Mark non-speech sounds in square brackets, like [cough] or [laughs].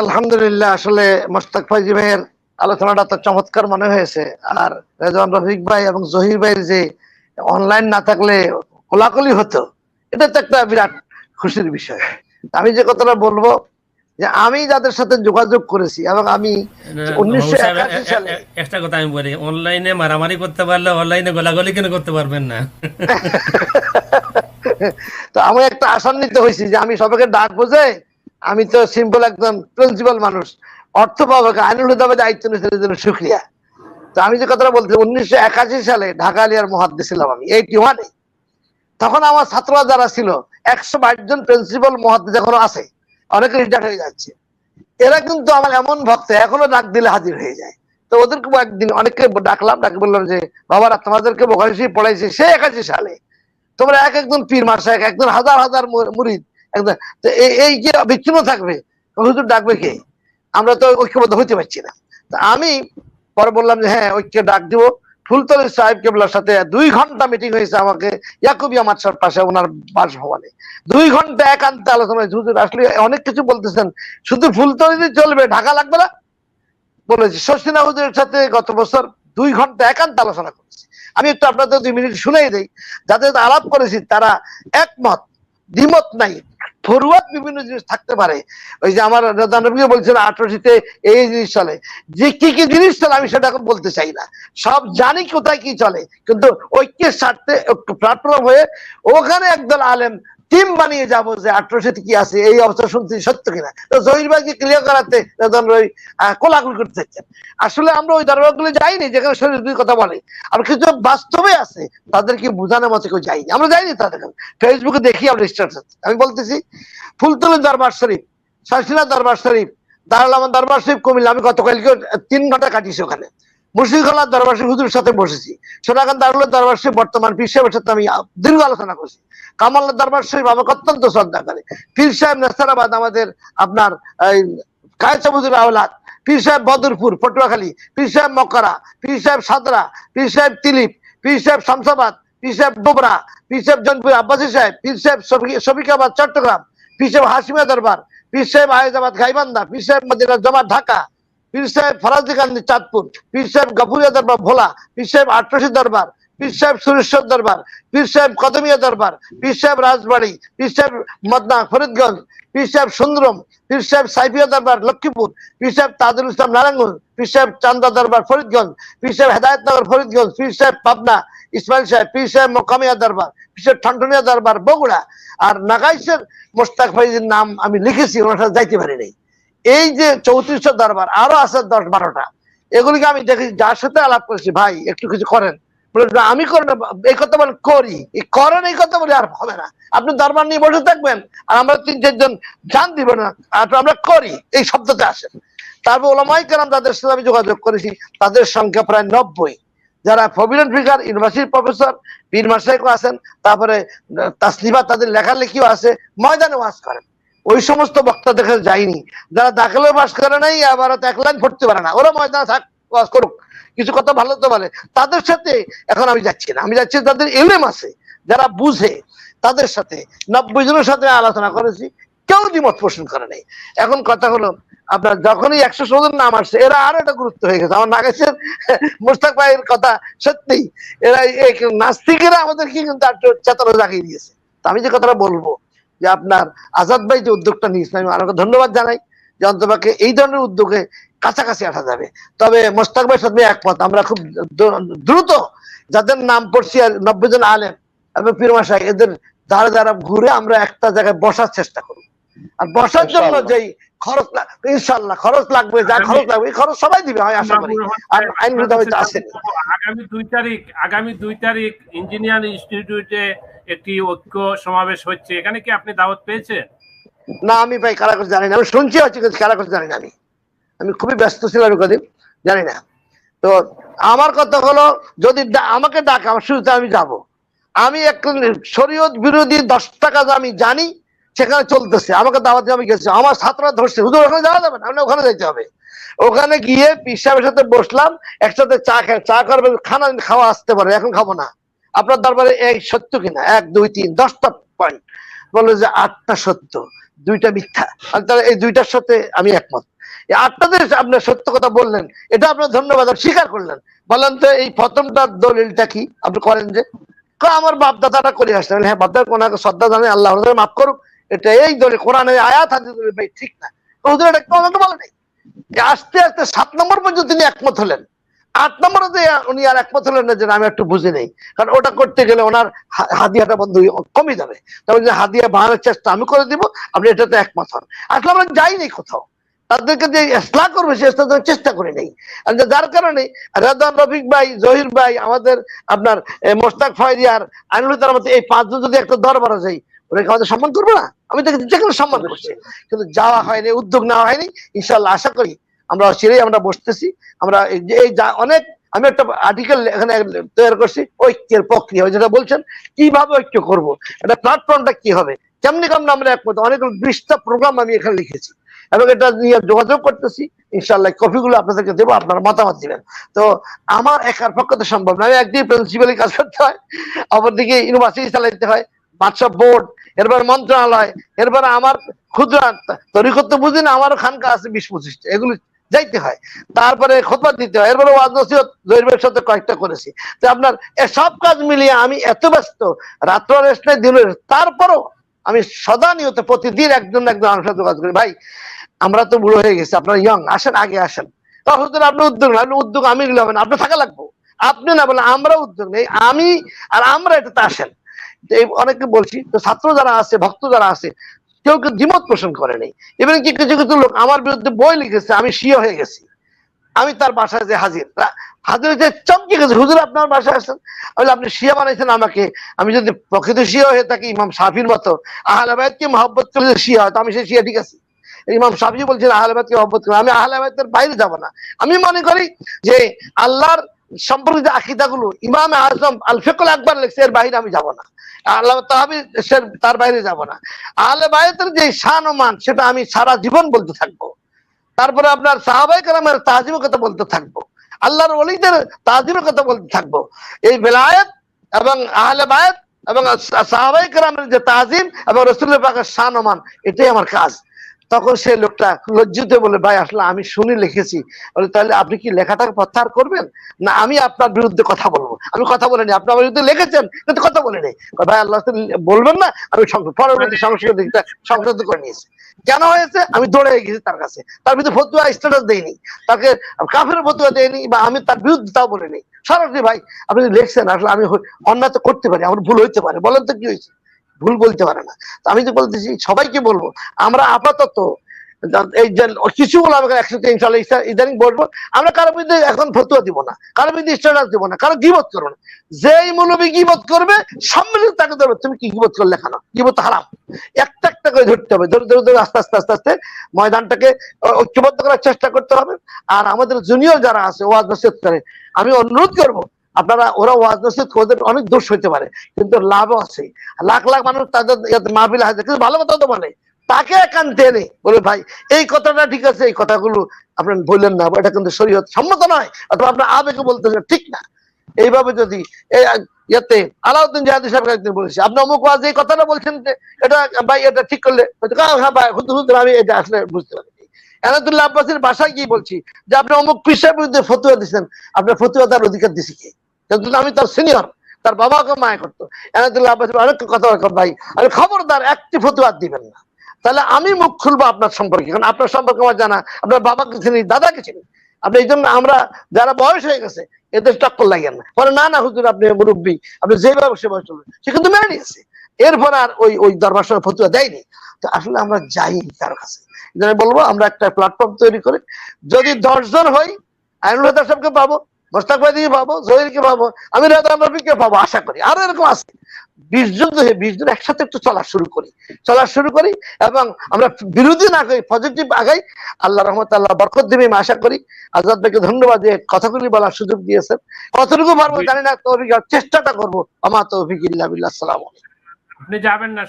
আলহামদুলিল্লাহ আসলে মোস্তাক ফাইজি ভাইয়ের আলোচনাটা তো চমৎকার মনে হয়েছে। আর রেজওয়ান রফিক ভাই এবং জহির ভাইয়ের যে অনলাইন না থাকলে কোলাকুলি হতো এটা তো একটা বিরাট খুশির বিষয়। আমি যে কথাটা বলব যে আমি যাদের সাথে যোগাযোগ করেছি এবং আমি উনিশশো সালে একটা কথা আমি বলি অনলাইনে মারামারি করতে পারলে অনলাইনে গোলাগুলি কেন করতে পারবেন না? [laughs] তো আমি একটা আশান্বিত হয়েছি যে আমি সবাইকে ডাক বোঝে আমি তো সিম্পল একদম প্রিন্সিপাল মানুষ। অর্থ পাবো আইনুল হুদাবে দায়িত্ব নিয়েছে জন্য সুক্রিয়া। তো আমি যে কথাটা বলছি, উনিশশো একাশি সালে ঢাকা আলিয়ার মহাদ্দে ছিলাম আমি এইটি ওয়ানে তখন আমার ছাত্ররা যারা ছিল, একশো বাইশ জন প্রিন্সিপাল মহাদ্দে এখনও আছে। অনেকে রিটায়ার হয়ে যাচ্ছে। এরা কিন্তু আমার এমন ভক্ত, এখনও ডাক দিলে হাজির হয়ে যায়। তো ওদেরকে একদিন অনেককে ডাকলাম, ডাকে বললাম যে, বাবারা, তোমাদেরকে বোখারি পড়াইছে সে একাশি সালে। তোমরা এক একজন পীর মাসা এক একজন হাজার হাজার মুরিদ একদম। এই- যে বিচ্ছিন্ন থাকবে হুজুর ডাকবে কে? আমরা তো ঐক্যবদ্ধ হতে পারছি না। তা আমি পরে বললাম যে হ্যাঁ ঐক্য ডাক দিব। ফুলতলি সাহেব কেবলার সাথে দুই ঘণ্টা মিটিং হয়েছে আমাকে ইয়াকুবিয়া মাদ্রাসার পাশে, ওনার বাসভবনে। দুই ঘণ্টা একান্ত আলোচনা হুজুর আসলে অনেক কিছু বলতেছেন। শুধু ফুলতলি চলবে, ঢাকা লাগবে না? বলেছি শশিনা হুজুরের সাথে গত বছর দুই ঘণ্টা একান্ত আলোচনা করেছি। আমি একটু আপনাদের দুই মিনিট শুনেই দেই। যাদের আলাপ করেছি, তারা একমত, দ্বিমত নাই। ফরুয়াত বিভিন্ন জিনিস থাকতে পারে। ওই যে আমার নবী বলছেন আঠারোশিতে এই জিনিস চলে। যে কি কি জিনিস চলে আমি সেটা এখন বলতে চাই না। সব জানি কোথায় কি চলে, কিন্তু ঐক্যের স্বার্থে প্ল্যাটফর্ম হয়ে ওখানে একদল আলেম টিম বানিয়ে যাব যে আঠারোশিতে কি আছে, এই অবস্থা শুনছি সত্য কিনা? তো জহির ভাইকে ক্লিয়ার করাতে ওই কোলাকুল করতে চাচ্ছেন আসলে আমরা ওই দরবারগুলো যাইনি, যেখানে শরীর দুই কথা বলে। আর কিছু বাস্তবে আছে, তাদেরকে বোঝানোর মতো কেউ যাইনি আমরা যাইনি তাদের। ফেসবুকে দেখি আমরা স্ট্যাটাস আমি বলতেছি, ফুলতলি দরবার শরীফ শাসিনা দরবার শরীফ, দারুল আমান দরবার শরীফ, কুমিল্লা। আমি গতকালকে তিন ঘণ্টা কাটিয়েছি ওখানে। মুর্শিদখালার দরবার হুজুরের সাথে বসেছি সোনাগান দারুলের দরবার শরীফ বর্তমান পীর সাহেবের সাথে আমি দীর্ঘ আলোচনা করছি কামাল্লার দরবার শরীফ আমাকে অত্যন্ত শ্রদ্ধা করে পীর সাহেব নেসারাবাদ আমাদের আপনার কায়সাবুদুর আওলাদ পীর সাহেব বদরপুর পটুয়াখালী পীর সাহেব মকরা পীর সাহেব সাদরা পীর সাহেব তিলিপ পীর সাহেব শামসাবাদ পীর সাহেব ডোবরা পীর সাহেব জনপুর আব্বাসী সাহেব পীর সাহেব শফিকাবাদ চট্টগ্রাম পীর সাহেব হাসিমিয়া দরবার পীর সাহেব আয়েদাবাদ গাইবান্ধা পীর সাহেব মদিনা জমা ঢাকা পীর সাহেব ফরাজি কান্দি চাঁদপুর পীর সাহেব গাফুরিয়া দরবার ভোলা পীর সাহেব আটরশি দরবার পীর সাহেব সুরেশ্বর দরবার পীর সাহেব কদমিয়া দরবার পীর সাহেব রাজবাড়ি পীর সাহেব মদনা ফরিদগঞ্জ পীর সাহেব সুন্দরম পীর সাহেব সাইফিয়া দরবার লক্ষ্মীপুর পীর সাহেব তাজুল ইসলাম নারায়ণগঞ্জ পীর সাহেব চান্দা দরবার ফরিদগঞ্জ পীর সাহেব হেদায়তনগর ফরিদগঞ্জ পীর সাহেব পাবনা ইসমাইল সাহেব পীর সাহেব মকামিয়া দরবার পীর সাহেব ঠনঠনিয়া দরবার বগুড়া আর নাগাইশের মোস্তাক ফাইজের নাম আমি লিখেছি ওনার সাথে যাইতে পারি নাই এই যে চৌত্রিশশো দরবার, আরও আছে দশ বারোটা। এগুলিকে আমি দেখি যার সাথে আলাপ করেছি, ভাই, একটু কিছু করেন। আমি এই কথা বলে, করি। করেন, এই কথা বলে আর হবে না। আপনি দরবার নিয়ে বসে থাকবেন, আর আমরা তিন চারজন জান দিব না, আর আমরা করি, এই শব্দতে আসেন তারপর ওলামাই কেরাম যাদের সাথে আমি যোগাযোগ করেছি, তাদের সংখ্যা প্রায় নব্বই। যারা ফবিলেন ফিগার, ইউনিভার্সিটির প্রফেসর, পীর মাসাইকও আছেন, তারপরে তাসনিফা তাদের লেখালেখিও আছে, ময়দানে ওয়াজ করেন। ওই সমস্ত বক্তা দেখে যায়নি। যারা দাখিলে পাস করে নাই আবার এক লাইন পড়তে পারে না। ওরা ময়দানে থাক, ওয়াজ করুক। কিছু কথা ভালো তো বলে। তাদের সাথে এখন আমি যাচ্ছি না। আমি যাচ্ছি তাদের এলেম আছে, যারা বুঝে তাদের সাথে। নব্বই জনের সাথে আলোচনা করেছি, কেউ দ্বিমত পোষণ করে নাই। এখন কথা হলো, আপনার যখনই একশো ষোলোর নাম আসছে এরা আরও একটা গুরুত্ব হয়ে গেছে। আমার নাগেশের, মুস্তাক ভাইয়ের কথা সত্যি, এরা নাস্তিকেরা আমাদেরকে কিন্তু চেতনা জাগিয়ে দিয়েছে। আমি যে কথাটা বলব যে আপনার আজাদ ভাই যে উদ্যোগটা নিয়েছেন, আমি আরও ধন্যবাদ জানাই যে অন্তবাকে এই ধরনের উদ্যোগে কাছাকাছি আসা যাবে। তবে মোস্তাক ভাইয়ের সাথে একমত, আমরা খুব দ্রুত যাদের নাম পড়ছি আর নব্বই জন আলেম এবং পীরমাশাই এদের দ্বারা দ্বারা ঘুরে আমরা একটা জায়গায় বসার চেষ্টা করব। আর বসার জন্য। যেই খরচ ইনশাল্লাহ খরচ লাগবে যা খরচ লাগবে এই খরচ সবাই দিবে আমি আশা করি। আর আইন বিরোধী হয়তো আসেনি আগামী দুই তারিখ আগামী দুই তারিখ ইঞ্জিনিয়ার ইনস্টিটিউটে একটি ঐক্য সমাবেশ হচ্ছে। এখানে কি আপনি দাওয়াত পেয়েছেন? না আমি ভাই কারা জানি না। আমি শুনছি হচ্ছে কিন্তু কারা করতে জানি না আমি। আমি খুবই ব্যস্ত ছিলাম কদিন জানি না। তো আমার কথা হলো যদি আমাকে ডাক আমার শুরুতে আমি যাব। আমি এক শরীয়ত বিরোধী দশটা কাজ আমি জানি সেখানে চলতেছে আমাকে দাওয়াত আমি গেছি। আমার ছাত্ররা ধরছে হুজুর ওখানে যাওয়া যাবে না আপনি ওখানে যেতে হবে। ওখানে গিয়ে পিসাবের সাথে বসলাম একসাথে চা খাই চা করবে খানা খাওয়া আসতে পারে এখন খাব না। আপনার দরবারে এই সত্য কিনা এক দুই তিন দশটা পয়েন্ট বলল যে আটটা সত্য দুইটা মিথ্যা। তাহলে এই দুইটার সাথে আমি একমত। এই আটটাতে আপনার সত্য কথা বললেন এটা আপনার ধন্যবাদ স্বীকার করলেন। বলেন তো এই প্রথমটার দলিলটা কি? আপনি করেন যে। আমার বাপ দাদাটা করে আমি, হ্যাঁ বাপ দাদা কোনাকে শ্রদ্ধা জানাই আল্লাহ মাফ করুক। এটা এই দলে কোরআনে আয়াত হাতে দলিল ভাই ঠিক না। হুজুর এটা আমাকে বলে নাই? আস্তে আস্তে সাত নম্বর পর্যন্ত তিনি একমত হলেন। আট নম্বরে যে উনি আর একমত হলেন না যে আমি একটু বুঝি নেই। কারণ ওটা করতে গেলে ওনার হাদিয়াটা বন্ধ কমে যাবে। তবে যে হাদিয়া বাড়ানোর চেষ্টা আমি করে দিব, আপনি এটাতে একমত হন। আসলে আমরা যাইনি কোথাও। তাদেরকে যে ইসলাহ করবে, সে ইসলাহ চেষ্টা করে নেই। যার কারণে রেদান রফিক ভাই, জহির ভাই, আমাদের আপনার মোস্তাক ফয়রিয়ার আইনুল তার মতো এই পাঁচজন যদি একটা দরবার যাই ওরা আমাদের সম্মান করব না? আমি তাকে যেখানে সম্মান করছি। কিন্তু যাওয়া হয়নি, উদ্যোগ নেওয়া হয়নি ইনশাল্লাহ আশা করি আমরা চিরেই আমরা বসতেছি। আমরা এই যে যা- অনেক, আমি একটা আর্টিকেল এখানে তৈরি করছি, ঐক্যের প্রক্রিয়া যেটা বলছেন, কীভাবে ঐক্য করব? এটা প্ল্যাটফর্মটা কি হবে? কেমনি কেমন আমরা একমত? অনেক বিশটা প্রোগ্রাম আমি এখানে লিখেছি। এবং এটা নিয়ে যোগাযোগ করতেছি। ইনশাল্লাহ কপিগুলো আপনাদেরকে দেবো, আপনারা মতামত দিবেন। তো আমার একার পক্ষে তো সম্ভব না। আমি একদিকে প্রিন্সিপালি কাজ করতে হয়, অপরদিকে ইউনিভার্সিটি চালাইতে হয়। বাদশা বোর্ড এরপর মন্ত্রণালয় এরপর আমার ক্ষুদ্র তরিকত তো বুঝি না আমারও খানকা আছে বিশ পঁচিশটা এগুলো যাইতে হয়। তারপরে খোদবা দিতে হয় এরপরে ওয়াজ নসিহত জহিরের সাথে কয়েকটা করেছি। তো আপনার সব কাজ মিলিয়ে আমি এত ব্যস্ত রাত্র রেস্ট নেই দিনের তারপরও আমি সদা নিয়ত প্রতিদিন একজন একজন আমার সাথে কাজ করি। ভাই আমরা তো বুড়ো হয়ে গেছি আপনারা ইয়ং আসেন আগে আসেন। তখন আপনি উদ্যোগ নেন, আপনি উদ্যোগ আমি নিলে হবে না আপনি থাকা লাগবো। আপনি না বলে আমরা উদ্যোগ নেই আমি আর আমরা এটাতে আসেন। অনেকে বলছি, তো ছাত্র যারা আছে, ভক্ত যারা আছে, কেউ কেউ দ্বিমত পোষণ করে নেই। এবং কি কিছু কিছু লোক আমার বিরুদ্ধে বই লিখেছে, আমি শিও হয়ে গেছি। আমি তার বাসায় যে হাজির হাজির হয়েছে চমকে গেছে, হুজুর আপনার বাসায় আসেন? আপনি শিয়া বানাইছেন আমাকে, আমি যদি প্রকৃত শিয়া হয়ে থাকি, ইমাম সাফির মতো আহলাবাদকে মহব্বত করে যদি শিয়া হয়তো আমি সেই শিয়া ঠিক আছে? ইমাম সাফি বলছেন আহলাবাদকে মহব্বত করে, আমি আহলাবাদের বাইরে যাব না। আমি মনে করি যে আল্লাহর সম্পর্কিত আকিদাগুলো, ইমাম আজম আল ফেকুল আকবর লেখছে, এর বাইরে আমি যাব না। আল্লাহ তার বাইরে যাব না। যে শান ও মান, সেটা আমি সারা জীবন বলতে থাকব। তারপরে আপনার সাহাবাই কালামের তাজিমের কথা বলতে থাকব। আল্লাহর অলিদের তাজিমের কথা বলতে থাকব। এই বেলায়েত এবং আহলে বায়াত এবং সাহাবাই কালামের যে তাজিম এবং রসুল্লাহ শান ও মান, এটাই আমার কাজ। তখন সে লোকটা লজ্জিত বলে, ভাই, আসলে আমি শুনি লিখেছি। বলে, তাহলে আপনি কি লেখাটাকে প্রত্যাহার করবেন? না, আমি আপনার বিরুদ্ধে কথা বলব। আমি কথা বলিনি আপনি আমার বিরুদ্ধে লিখেছেন, কিন্তু কথা বলিনি ভাই, আল্লাহ বলবেন না, আমি পরবর্তী সংশোধন সংশোধন করে নিয়েছি। কেন হয়েছে? আমি দৌড়ে গেছি তার কাছে। তার বিরুদ্ধে ফতুয়া স্ট্যাটাস দেয়নি তাকে কাফের ফতুয়া দেয়নি বা আমি তার বিরুদ্ধে তাও বলিনি। সরাসরি, ভাই, আপনি লিখছেন, আসলে আমি অন্যায় করতে পারি, আমার ভুল হইতে পারে। বলেন তো কি হয়েছে? ভুল বলতে পারে না। আমি তো বলতেছি, সবাইকে বলব, আমরা আপাতত এই যে কিছু বলে আমাকে একসাথে, ইনশাল্লাহ ইসা- ইদানিং বলব, আমরা কারও বিরুদ্ধে এখন ফতুয়া দিব না, কারও বিরুদ্ধে স্ট্যাটাস দিব না, কারও গিবত করব না। যেই মৌলবী গিবত করবে, সম্মিলিত তাকে ধরবে। তুমি কি গিবত করলে কেন? গিবত হারাম। একটা একটা করে ধরতে হবে। ধরে ধরে ধরে আস্তে আস্তে আস্তে আস্তে ময়দানটাকে ঐক্যবদ্ধ করার চেষ্টা করতে হবে। আর আমাদের জুনিয়র যারা আছে ওয়াজ করে আমি অনুরোধ করব আপনারা ওরা ওয়াজ নসিহত ওদের অনেক দোষ হইতে পারে কিন্তু লাভও আছে। লাখ লাখ মানুষ তাদের মাহফিল হাজার কিন্তু ভালো কথা তো বলে তাকে একান্তে এনে বলে ভাই এই কথাটা ঠিক আছে এই কথাগুলো আপনি বললেন না এটা কিন্তু শরীয়ত সম্মত নয় অথবা আপনার আবেগে বলতে ঠিক না। এইভাবে যদি ইয়াতে আলাউদ্দিন জাহাদি সাহেব একদিন বলেছে আপনি অমুক ওয়াজ এই কথাটা বলছেন যে এটা ভাই এটা ঠিক করলে "হ্যাঁ, ভাই হুজুর হুজুর আমি এটা আসলে বুঝতে পারি এনাদুল্লাহ আব্বাসের বাসায় গিয়ে বলছি যে আপনি অমুক পিসের বিরুদ্ধে ফতুয়া দিচ্ছেন আপনার ফতুয়া তার অধিকার দিছি কে? কিন্তু আমি তার সিনিয়র তার বাবাকে মায়া করতো। আব্বাস অনেক কথা ভাই। আমি খবরদার, একটি ফতুয়া দিবেন না। তাহলে আমি মুখ খুলবো আপনার সম্পর্কে, কারণ আপনার সম্পর্কে আমার জানা, আপনার বাবাকে চিনি, দাদাকে চিনি। আপনি এই জন্য আমরা যারা বয়স হয়ে গেছে, এদের টক্কর লাগেন না। পরে না না, হুজুর, আপনি মুরব্বী, আপনি যেভাবে সেভাবে চলবেন, সে কিন্তু মেনে নিয়েছে। এরপর আর ওই ওই দরবার ফতুয়া দেয়নি। তো আসলে আমরা যাই কারও কাছে। বলব, আমরা একটা প্ল্যাটফর্ম তৈরি করে। যদি দশজন হই, আইনুল হাদার সাহেবকে পাবো। পাবো, জহিরকে পাবো, আমি রাজা নবীকে পাবো, আশা করি। আরও এরকম আছে। বিশ জন তো বিশ জন একসাথে একটু চলা শুরু করি। চলা শুরু করি এবং আমরা বিরোধী না করি পজিটিভ আগাই। আল্লাহ রহমত আল্লাহ বরকত আমি আশা করি। আজাদ ভাইকে ধন্যবাদ যে কথাগুলি বলার সুযোগ দিয়েছেন। কতটুকু পারব জানি না, তৌফিক চেষ্টাটা করব। আমার ইল্লা বিল্লাহ, আসসালামু আপনি যাবেন না